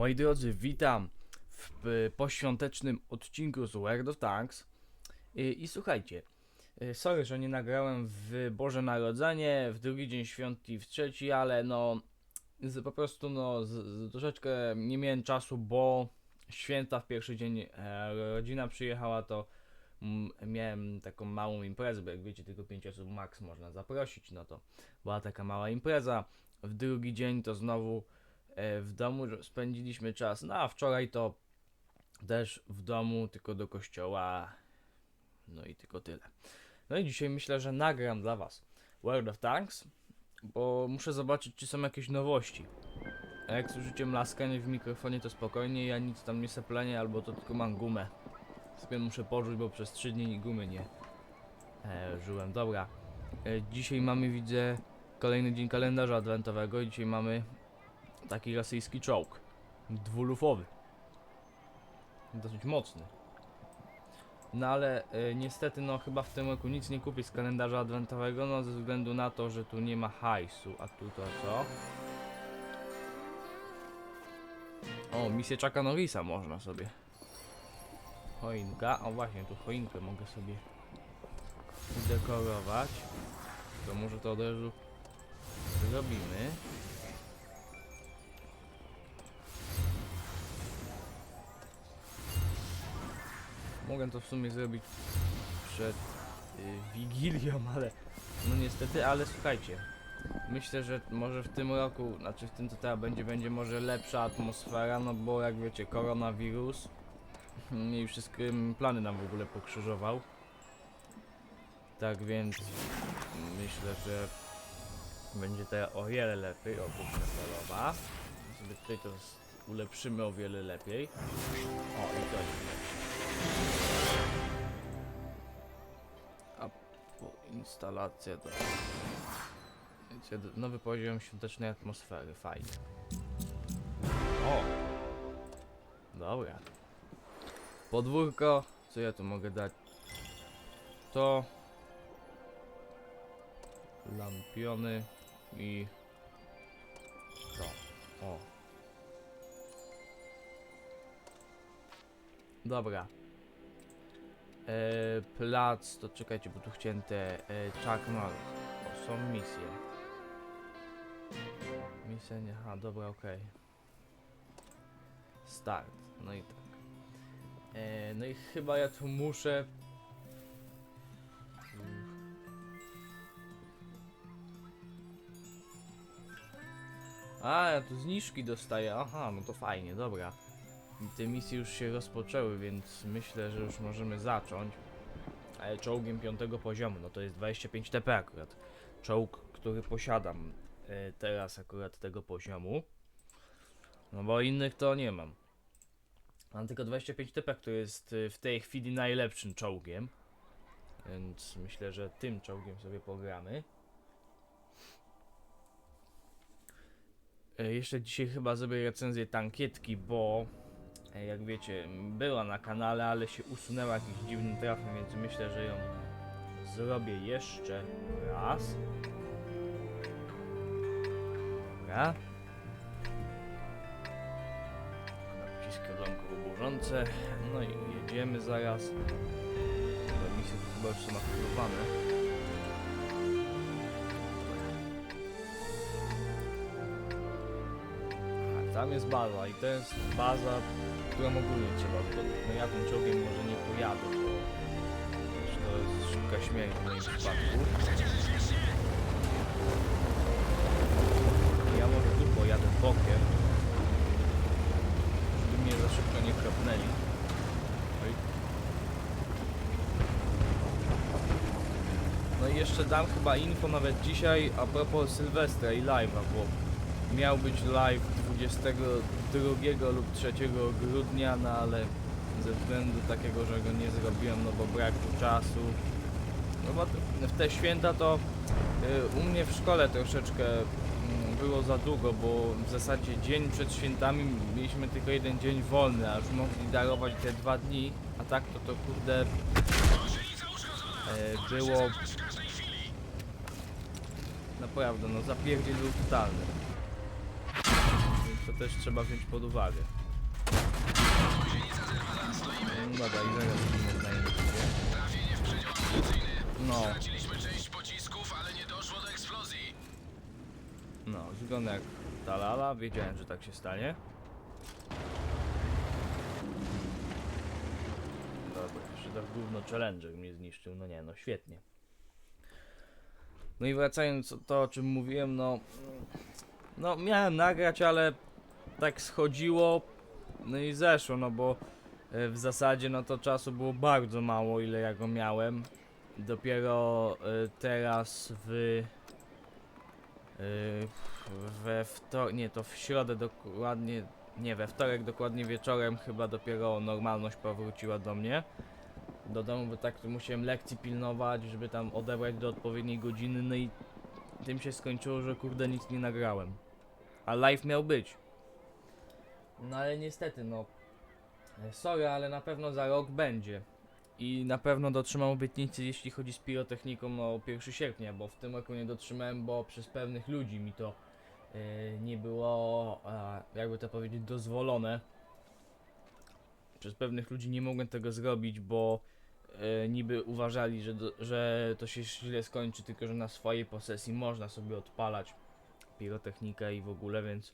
Moi drodzy, witam w y, poświątecznym odcinku z World of Tanks. I, I słuchajcie, y, sorry, że nie nagrałem w Boże Narodzenie, w drugi dzień świąt i w trzeci, ale no z, po prostu no z, z, troszeczkę nie miałem czasu, bo święta w pierwszy dzień e, rodzina przyjechała, to miałem taką małą imprezę, bo jak wiecie, tylko 5 osób max można zaprosić, no to była taka mała impreza. W drugi dzień to znowu e, w domu spędziliśmy czas. No a wczoraj to też w domu, tylko do kościoła. No i tylko tyle. No i dzisiaj myślę, że nagram dla Was World of Tanks, bo muszę zobaczyć, czy są jakieś nowości. A jak słyszycie mlaskanie w mikrofonie, to spokojnie, ja nic tam nie seplenię, albo to tylko mam gumę. Sobie muszę porzuć, bo przez 3 dni gumy nie e, żyłem. Dobra, e, dzisiaj mamy, widzę, kolejny dzień kalendarza adwentowego i dzisiaj mamy taki rosyjski czołg. Dwulufowy. Dosyć mocny. No ale y, niestety no chyba w tym roku nic nie kupię z kalendarza adwentowego, no ze względu na to, że tu nie ma hajsu, a tu to co? O, misję Chucka Norrisa można sobie. Choinka, o właśnie, tu choinkę mogę sobie udekorować. To może to od razu zrobimy. Mogę to w sumie zrobić przed y, Wigilią, ale no niestety, ale słuchajcie. Myślę, że może w tym roku, znaczy w tym co teraz będzie, będzie może lepsza atmosfera, no bo jak wiecie, koronawirus i wszystkie plany nam w ogóle pokrzyżował. Tak więc myślę, że będzie teraz o wiele lepiej. O, kuchnia stalowa. Sobie tutaj to ulepszymy o wiele lepiej. O, i to jest lepsze. A po instalacja to... Nowy poziom świątecznej atmosfery, fajnie. O! Dobra. Podwórko, co ja tu mogę dać? To... Lampiony i... To. O. Dobra. E, plac, to czekajcie, bo tu chciałem te e, Norris. O, są misje. Misja nie, aha, dobra, okej. Start, no i tak. E, no i chyba ja tu muszę... A, ja tu zniżki dostaję, aha, no to fajnie, dobra. Te misje już się rozpoczęły, więc myślę, że już możemy zacząć. Ale czołgiem piątego poziomu, no to jest 25 TP akurat. Czołg, który posiadam e, teraz akurat tego poziomu. No bo innych to nie mam. Mam tylko 25 TP, który jest e, w tej chwili najlepszym czołgiem. Więc myślę, że tym czołgiem sobie pogramy. E, Jeszcze dzisiaj chyba zrobię recenzję tankietki, bo jak wiecie, była na kanale, ale się usunęła jakimś dziwnym trafem, więc myślę, że ją zrobię jeszcze raz. Dobra. Odłamków oburzące. No i jedziemy zaraz. Misje to chyba już są. Tam jest baza i to jest baza, którą ogólnie trzeba, tylko no ja tym czołgiem może nie pojadę, bo to jest szybka śmierć w moim przypadku. Ja może tu pojadę bokiem, żeby mnie za szybko nie kropnęli. No i jeszcze dam chyba info nawet dzisiaj a propos Sylwestra i live'a, bo miał być live 22 lub 3 grudnia, no ale ze względu takiego, że go nie zrobiłem, no bo brak tu czasu. No bo w te święta to y, u mnie w szkole troszeczkę mm, było za długo, bo w zasadzie dzień przed świętami mieliśmy tylko jeden dzień wolny, a już mogli darować te dwa dni, a tak to to kurde e, było naprawdę no zapierdziel był totalny. To też trzeba wziąć pod uwagę. No Dobra, i zaraz zginę na niebieskiego. No, Straciliśmy część pocisków, ale nie doszło do eksplozji. no, wygląda jak ta lala, wiedziałem, że tak się stanie. Dobra, jeszcze tak gówno Challenger mnie zniszczył, no nie, no świetnie. No i wracając do to, o czym mówiłem, no... No, miałem nagrać, ale tak schodziło, no i zeszło, no bo e, w zasadzie no to czasu było bardzo mało, ile ja go miałem. Dopiero e, teraz w... e, we wtorek, nie to w środę dokładnie, nie we wtorek dokładnie wieczorem chyba dopiero normalność powróciła do mnie. Do domu, bo tak musiałem lekcji pilnować, żeby tam odebrać do odpowiedniej godziny, no i tym się skończyło, że kurde nic nie nagrałem. A live miał być. No ale niestety, no. Sorry, ale na pewno za rok będzie. I na pewno dotrzymam obietnicy, jeśli chodzi z pirotechniką no 1 sierpnia, bo w tym roku nie dotrzymałem, bo przez pewnych ludzi mi to e, nie było, e, jakby to powiedzieć, dozwolone. Przez pewnych ludzi nie mogłem tego zrobić, bo e, niby uważali, że, do, że to się źle skończy, tylko że na swojej posesji można sobie odpalać pirotechnikę i w ogóle, więc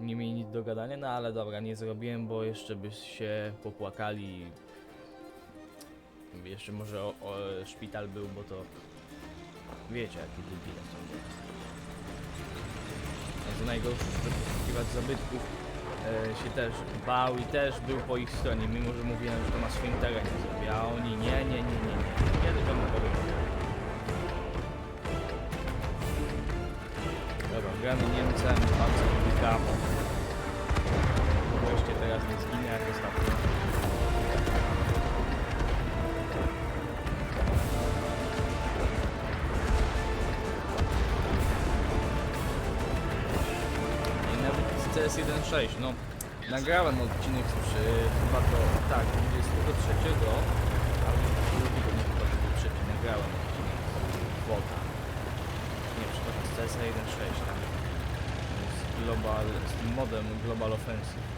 nie mieli nic do gadania, no ale dobra, nie zrobiłem, bo jeszcze by się popłakali. Jeszcze może o, o, szpital był, bo to wiecie, jakie debile są. Co najgorsze, że poszukiwać zabytków e, się też bał i też był po ich stronie, mimo że mówiłem, że to na swoim terenie zrobię, a oni nie, nie, nie, nie, nie. Kiedy to powiem? Gramy Niemcem, Panzernika. Wreszcie teraz nie zginę jak ostatnio. I nawet z CS1.6, no nagrałem odcinek z, y, chyba to, tak, 23, albo 2, nie chyba, że był trzeci, nagrałem odcinek WOTA. Nie, przepraszam, z CSA 1.6 tam z Global, z tym modem Global Offensive.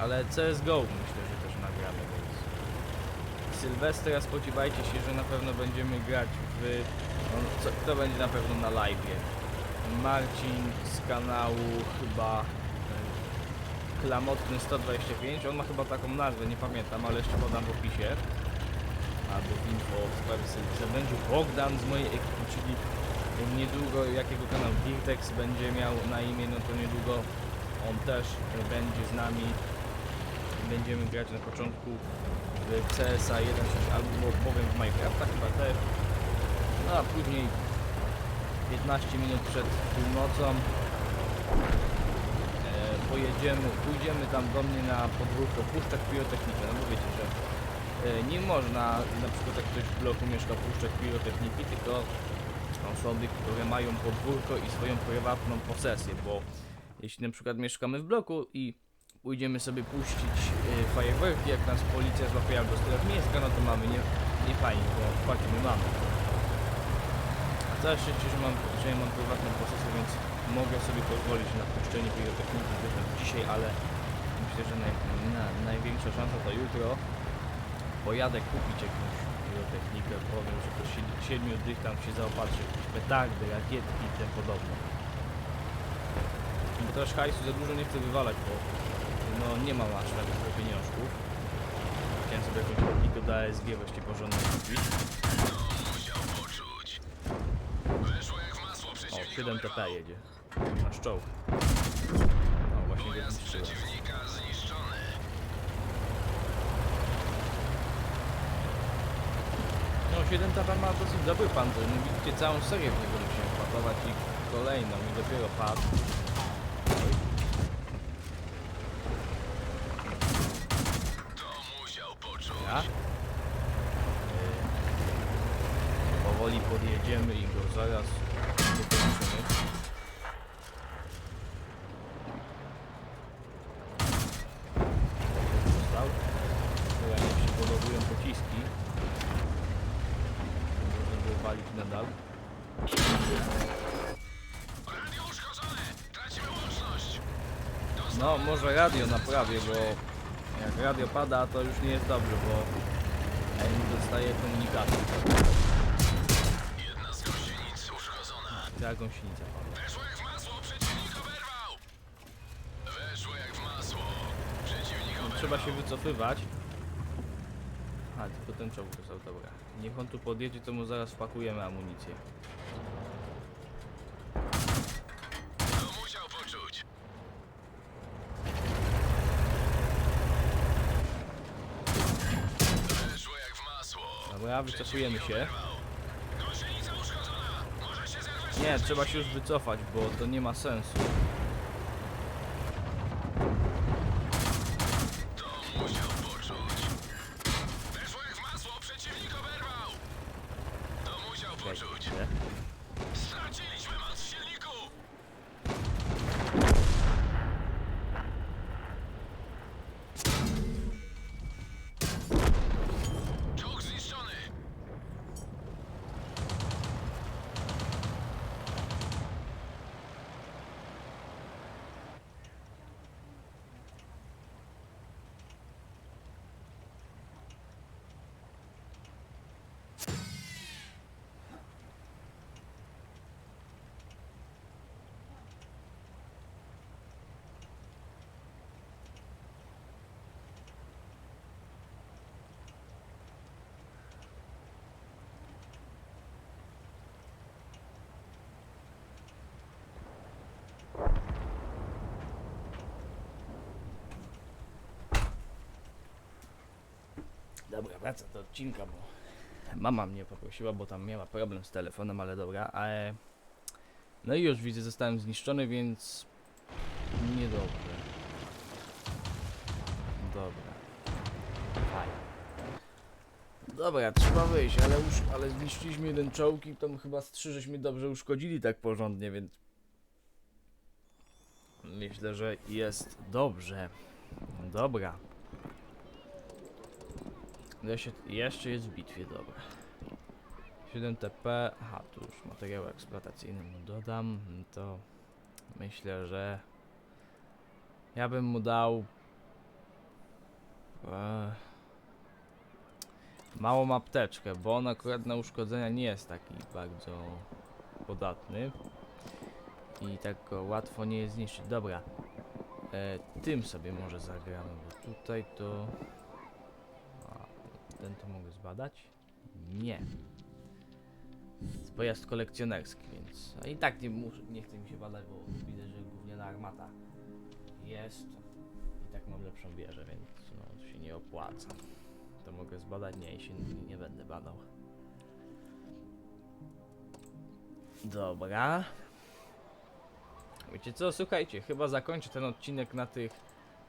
Ale CSGO myślę, że też nagramy, więc Sylwestra spodziewajcie się, że na pewno będziemy grać w... No, co, kto będzie na pewno na live? Marcin z kanału chyba e, Klamotny 125, on ma chyba taką nazwę, nie pamiętam, ale jeszcze podam w opisie albo w info w sprawie Sylwestra. Będzie Bogdan z mojej ekipy, czyli niedługo jakiego kanał Dirtex będzie miał na imię, no to niedługo on też będzie z nami. Będziemy grać na początku w CSA 1.6 albo bowiem w Minecrafta chyba też. No a później 15 minut przed północą e, pojedziemy, pójdziemy tam do mnie na podwórko puszczać pirotechnikę, no bo wiecie, że e, nie można na przykład jak ktoś w bloku mieszka puszczać pirotechniki, tylko osoby, które mają podwórko i swoją prywatną posesję, bo jeśli na przykład mieszkamy w bloku i pójdziemy sobie puścić e, fajerwerki, jak nas policja złapie albo straż miejska, no to mamy nie, nie fajnie, bo płacimy mamy. Całe szczęście, że mam, że mam prywatną posesję, więc mogę sobie pozwolić na puszczenie pirotechniki chociaż dzisiaj, ale myślę, że naj, na, największa szansa to jutro pojadę kupić jakąś pirotechnikę, powiem, że to siedmiu, dych tam się zaopatrzy, jakieś petardy, rakietki i tym podobne. Bo też hajsu za dużo nie chcę wywalać, bo no nie mam aż tak dużo pieniążków. Chciałem sobie jakąś kopnikę do ASG właśnie porządnie kupić. O, przeciwnika. 7 TP jedzie. Nasz czołg. O, właśnie go zniszczyłem. przeciwnika zniszczony. No 7 TP ma dosyć dobry pancerz. No widzicie całą serię w niego musiałem pakować i kolejną i dopiero padł. Oj, To musiał poczuć. Ja? Yy, powoli podjedziemy i go zaraz dokończymy. Został. Bo jak mi się podobują pociski. Można było walić nadal. Radio uszkodzone. Tracimy łączność. No, może radio naprawię, bo jak radio pada, to już nie jest dobrze, bo ja nie dostaję komunikatu. Jedna z gąsienic uszkodzona. Ta gąsienica padła. Weszło jak w masło, przeciwnik oberwał! Weszło jak w masło. Przeciwnik oberwał. Trzeba się wycofywać. A, tylko ten czołg dostał, dobra. Niech on tu podjedzie, to mu zaraz wpakujemy amunicję. To musiał poczuć. Weszło jak w masło. Dobra, wycofujemy się. Nie, trzeba się już wycofać, bo to nie ma sensu. To musiał poczuć. Weszło jak w masło, przeciwnik oberwał. To musiał poczuć. Czekajcie. Straciliśmy moc w silniku. Czołg zniszczony. Dobra, wraca do odcinka, bo mama mnie poprosiła, bo tam miała problem z telefonem, ale dobra, ale... No i już widzę, zostałem zniszczony, więc... Niedobrze. Dobra. Fajnie. Dobra, trzeba wyjść, ale już, ale zniszczyliśmy jeden czołg i tam chyba z trzy żeśmy dobrze uszkodzili tak porządnie, więc... Myślę, że jest dobrze. Dobra. Jeszcze, jeszcze jest w bitwie, dobra. 7 TP, aha, tu już materiał eksploatacyjny mu dodam, no to myślę, że ja bym mu dał e, małą apteczkę, bo on akurat na uszkodzenia nie jest taki bardzo podatny i tak go łatwo nie jest zniszczyć. Dobra, e, tym sobie może zagramy, bo tutaj to ten to mogę zbadać? Nie. Jest pojazd kolekcjonerski, więc. A i tak nie, muszę, nie chce mi się badać, bo widzę, że gówniana armata jest. I tak mam lepszą wieżę, więc no, to się nie opłaca. To mogę zbadać? Nie, i się nie będę badał. Dobra. Wiecie co, słuchajcie, chyba zakończę ten odcinek na tych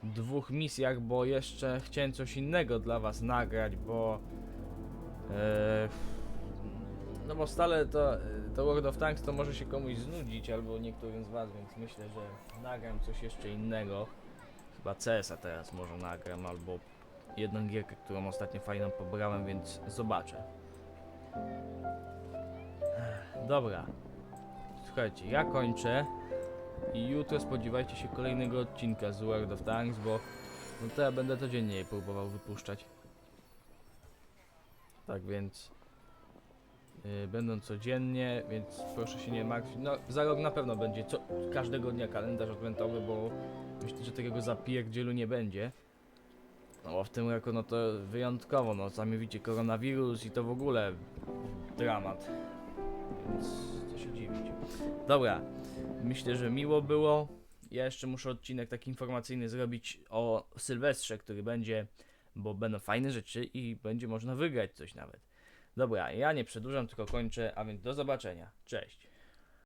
dwóch misjach, bo jeszcze chciałem coś innego dla was nagrać, bo e, no bo stale to, to World of Tanks to może się komuś znudzić, albo niektórym z was, więc myślę, że nagram coś jeszcze innego. Chyba CS-a teraz może nagram, albo jedną gierkę, którą ostatnio fajną pobrałem, więc zobaczę. Dobra. Słuchajcie, ja kończę. I jutro spodziewajcie się kolejnego odcinka z World of Tanks, bo no to ja będę codziennie próbował wypuszczać. Tak więc yy, będą codziennie, więc proszę się nie martwić. No za rok na pewno będzie co, każdego dnia kalendarz adwentowy, bo myślę, że takiego zapierdzielu nie będzie. No bo w tym roku no to wyjątkowo, no sami widzicie koronawirus i to w ogóle dramat. Więc co się dziwić. Dobra, Myślę, że miło było. Ja jeszcze muszę odcinek taki informacyjny zrobić o Sylwestrze, który będzie, bo będą fajne rzeczy i będzie można wygrać coś nawet. Dobra, ja nie przedłużam, tylko kończę, a więc do zobaczenia. Cześć.